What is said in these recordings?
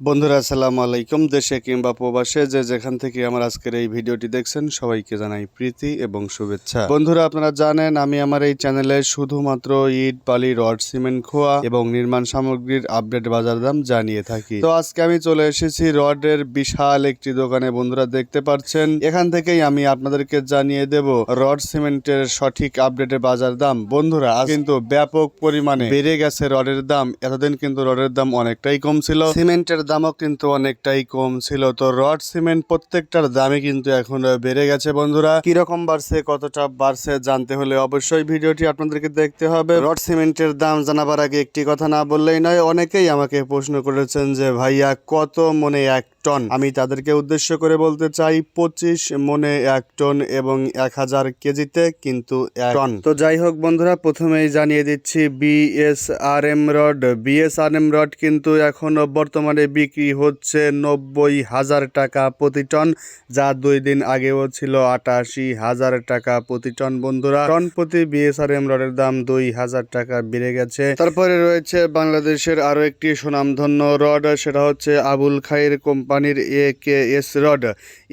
বন্ধুরা, আসসালামু আলাইকুম। দেশে কিংবা প্রবাসে যে যেখান থেকে আমার আজকের এই ভিডিওটি দেখছেন, সবাইকে জানাই প্রীতি এবং শুভেচ্ছা। বন্ধুরা, আপনারা জানেন, আমি আমার এই চ্যানেলে শুধুমাত্র ইট, বালি, রড, সিমেন্ট, খোয়া এবং নির্মাণ সামগ্রীর আপডেট বাজার দাম জানিয়ে থাকি। তো আজকে আমি চলে এসেছি রডের বিশাল একটি দোকানে। বন্ধুরা, দেখতে পাচ্ছেন, এখান থেকেই আমি আপনাদেরকে জানিয়ে দেব রড সিমেন্টের সঠিক আপডেটের বাজার দাম। বন্ধুরা কিন্তু ব্যাপক পরিমাণে বেড়ে গেছে রডের দাম। এতদিন কিন্তু রডের দাম অনেকটাই কম ছিল। সিমেন্টের দামও কিন্তু অনেকটাই কম ছিল। তো রড সিমেন্ট প্রত্যেকটার দামই কিন্তু এখন বেড়ে গেছে বন্ধুরা। কীরকম বাড়ছে, কতটা বাড়ছে জানতে হলে অবশ্যই ভিডিওটি আপনাদেরকে দেখতে হবে। রড সিমেন্টের দাম জানাবার আগে একটি কথা না বললেই নয়, অনেকেই আমাকে প্রশ্ন করেছেন যে ভাইয়া কত মনে এক টন। আমি তাদেরকে উদ্দেশ্য করে বলতে চাই, পঁচিশ মনে এক টন এবং এক হাজার কেজিতে কিন্তু এক টন। তো যাই হোক বন্ধুরা, প্রথমেই জানিয়ে দিচ্ছি বিএসআরএম রড বিএসআরএম রড কিন্তু এখন বর্তমানে বিক্রি হচ্ছে নব্বই হাজার টাকা প্রতি টন, যা দুই দিন আগেও ছিল আটাশি হাজার টাকা প্রতি টন বন্ধুরা। টন প্রতি বিএসআরএম রডের দাম দুই হাজার টাকা বেড়ে গেছে। তারপরে রয়েছে বাংলাদেশের আরও একটি সুনামধন্য রড সেটা হচ্ছে আবুল খাইর কোম্পানির A K S rod.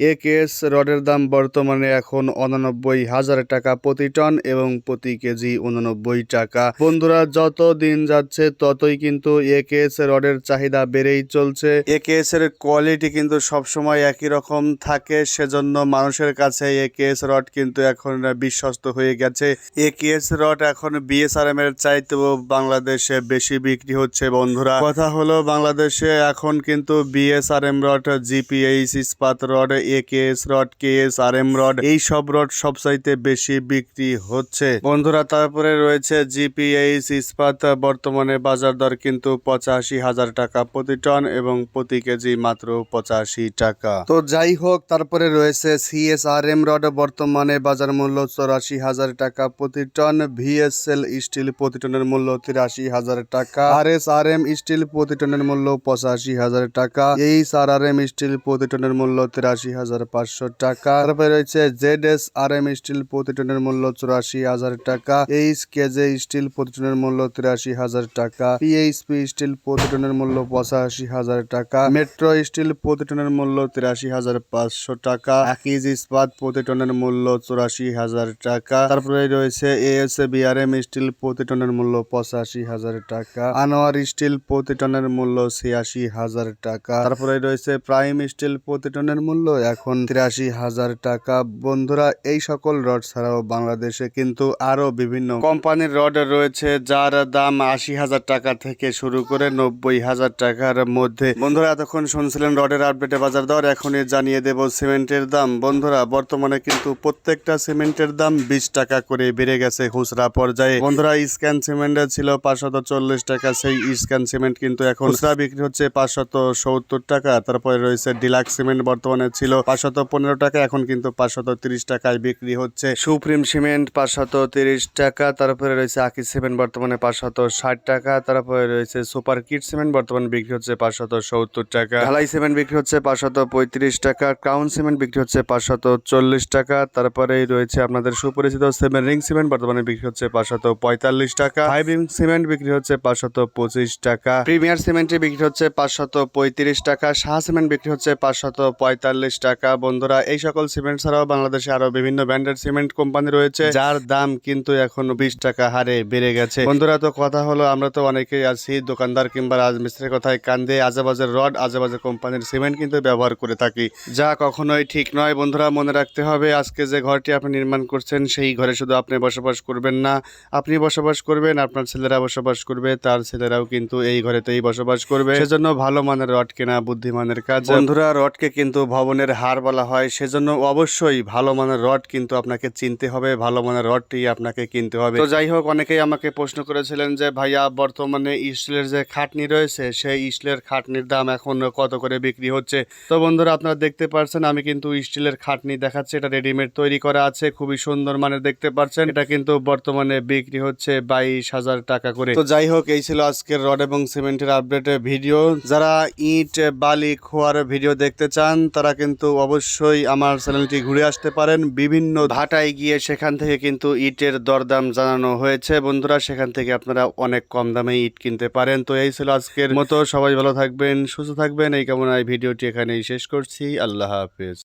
A K S রডের দাম বর্তমানে এখন উননব্বই হাজার টাকা প্রতি টন এবং প্রতি কেজি উননব্বই টাকা। বন্ধুরা, যত দিন যাচ্ছে ততই কিন্তু এ কে এস রডের চাহিদা বেড়েই চলছে। এ কে এস এর কোয়ালিটি কিন্তু সবসময় একই রকম থাকে, সেজন্য মানুষের কাছে এ কে এস রড কিন্তু এখন বিশ্বস্ত হয়ে গেছে। এ কে এস রড এখন বিএসআরএম এর চাইতেও বাংলাদেশে বেশি বিক্রি হচ্ছে, বন্ধুরা। কথা হলো, বাংলাদেশে এখন কিন্তু BSRM rod GPH Ispat rod A K S rod K S R M rod, এই সব রড সবচাইতে বেশি বিক্রি হচ্ছে। বন্ধুরা, তারপরে রয়েছে জিপিএইচ ইস্পাত, বর্তমানে বাজার দর কিন্তু পঁচাশি হাজার টাকা প্রতি টন এবং প্রতি কেজি মাত্র পঁচাশি টাকা। তো যাই হোক, তারপরে রয়েছে সিএসআরএম রড, বর্তমানে বাজার মূল্য চৌরাশি হাজার টাকা প্রতি টন ভিএসএল স্টিল প্রতি টনের মূল্য তিরাশি হাজার টাকা R S R M steel প্রতি টনের মূল্য পঁচাশি হাজার টাকা এই আর আর এম স্টিল প্রতি টনের মূল্য তিরাশি হাজার পাঁচশো টাকা। তারপরে রয়েছে Z S R M steel প্রতি টনের মূল্য চুরাশি হাজার টাকা। এইচ কেজে স্টিল প্রতি টনের মূল্য তিরাশি হাজার টাকা। পিএইচপি স্টিল প্রতি টনের মূল্য পঁচাশি হাজার টাকা। মেট্রো স্টিল প্রতি টনের মূল্য তিরাশি হাজার পাঁচশো টাকা। আকিজ ইস্পাত প্রতি টনের মূল্য চুরাশি হাজার টাকা। তারপরে রয়েছে এএস বিআরএম স্টিল প্রতি টনের মূল্য পঁচাশি হাজার টাকা। আনোয়ার স্টিল প্রতি টনের মূল্য ছিয়াশি হাজার টাকা। তারপরে রয়েছে প্রাইম স্টিল প্রতি টনের মূল্য। এখন তিরাশি হাজার টাকা। বন্ধুরা, এই সকল রড ছাড়াও বাংলাদেশে কিন্তু আরও বিভিন্ন কোম্পানির রড রয়েছে, যার দাম আশি হাজার টাকা থেকে শুরু করে নব্বই হাজার টাকার মধ্যে। বন্ধুরা, এতক্ষণ শুনছিলেন রডের আপডেটে বাজার দর। এখনই জানিয়ে দেব সিমেন্টের দাম। বন্ধুরা, বর্তমানে কিন্তু প্রত্যেকটা সিমেন্টের দাম বিশ টাকা করে বেড়ে গেছে খুচরা পর্যায়ে। বন্ধুরা, স্ক্যান সিমেন্ট ছিল পাঁচশত চল্লিশ টাকা। সেই স্ক্যান সিমেন্ট কিন্তু এখন খুচরা বিক্রি হচ্ছে পাঁচশত সত্তর টাকা। তারপরে রয়েছে ডিলাক্স সিমেন্ট বর্তমানে ছিল পাঁচশত পনেরো টাকা, এখন কিন্তু পাঁচশত তিরিশ টাকায় বিক্রি হচ্ছে। সুপ্রিম সিমেন্ট পাঁচশত তিরিশ টাকা, তারপরে রয়েছে আকিজ সিমেন্ট বর্তমানে পাঁচশত ষাট টাকা, তারপরে রয়েছে সুপার কিট সিমেন্ট বর্তমানে বিক্রি হচ্ছে পাঁচশত সত্তর টাকা। ঢালাই সিমেন্ট বিক্রি হচ্ছে পাঁচশত পঁয়ত্রিশ টাকা, ক্রাউন সিমেন্ট বিক্রি হচ্ছে পাঁচশত চল্লিশ টাকা, তারপরে রয়েছে আপনাদের সুপরিচিত সিমেন্ট, রিং সিমেন্ট বর্তমানে বিক্রি হচ্ছে পাঁচশত পঁয়তাল্লিশ টাকা ফাইভ রিং সিমেন্ট বিক্রি হচ্ছে পাঁচশত পঁচিশ টাকা, প্রিমিয়ার সিমেন্টে বিক্রি হচ্ছে পাঁচশত পঁয়ত্রিশ টাকা, শাহ সিমেন্ট বিক্রি হচ্ছে পাঁচশত পঁয়তাল্লিশ টাকা। বন্ধুরা, এই সকল সিমেন্ট ছাড়াও বাংলাদেশে আরও বিভিন্ন ব্র্যান্ডের সিমেন্ট কোম্পানি রয়েছে, যার দাম কিন্তু এখন বিশ টাকা হারে বেড়ে গেছে। বন্ধুরা, তো কথা হলো, আমরা তো অনেকেই আছি, দোকানদার কিংবা রাজমিস্ত্রির কথায় কান্দে, আজেবাজের রড, আজেবাজে কোম্পানির সিমেন্ট কিন্তু ব্যবহার করে থাকি। যা কখনোই ঠিক নয়। বন্ধুরা, মনে রাখতে হবে, আজকে যে ঘরটি আপনি নির্মাণ করছেন, সেই ঘরে শুধু আপনি বসবাস করবেন না। আপনি বসবাস করবেন, আপনার ছেলেরা বসবাস করবে, তার ছেলেরাও কিন্তু এই ঘরেতেই বসবাস করবে। সেজন্য ভালো মানের রড কেনা, বুদ্ধিমানের কাজ। বন্ধুরা, রডকে কিন্তু ভবনের হার বলা হয়, সেজন্য অবশ্যই ভালো মানের রড কিন্তু আপনাকে চিনতে হবে, ভালো মানের রডটি আপনাকে কিনতে হবে। তো যাই হোক, অনেকেই আমাকে প্রশ্ন করেছিলেন যে, ভাইয়া, বর্তমানে স্টিলের যে খাটনি রয়েছে, সেই স্টিলের খাটনির দাম এখন কত করে বিক্রি হচ্ছে? তো বন্ধুরা, আপনারা দেখতে পাচ্ছেন আমি কিন্তু স্টিলের খাটনি দেখাচ্ছি, এটা রেডিমেড তৈরি করা আছে, খুবই সুন্দর মানের দেখতে পাচ্ছেন এটা কিন্তু বর্তমানে বিক্রি হচ্ছে বাইশ হাজার টাকা করে। তো যাই হোক, এই ছিল আজকের রড এবং সিমেন্টের আপডেট ভিডিও। যারা ইট, বালি খোয়ার ভিডিও দেখতে চান, তারা কিন্তু অবশ্যই আমার চ্যানেলটি ঘুরে আসতে পারেন। বিভিন্ন ভাটায় গিয়ে সেখান থেকে কিন্তু ইটের দরদাম জানানো হয়েছে। বন্ধুরা, সেখান থেকে আপনারা অনেক কম দামে ইট কিনতে পারেন। তো এই ছিল আজকের মতো। সবাই ভালো থাকবেন, সুস্থ থাকবেন। এই কামনায় ভিডিওটি এখানেই শেষ করছি। আল্লাহ হাফেজ।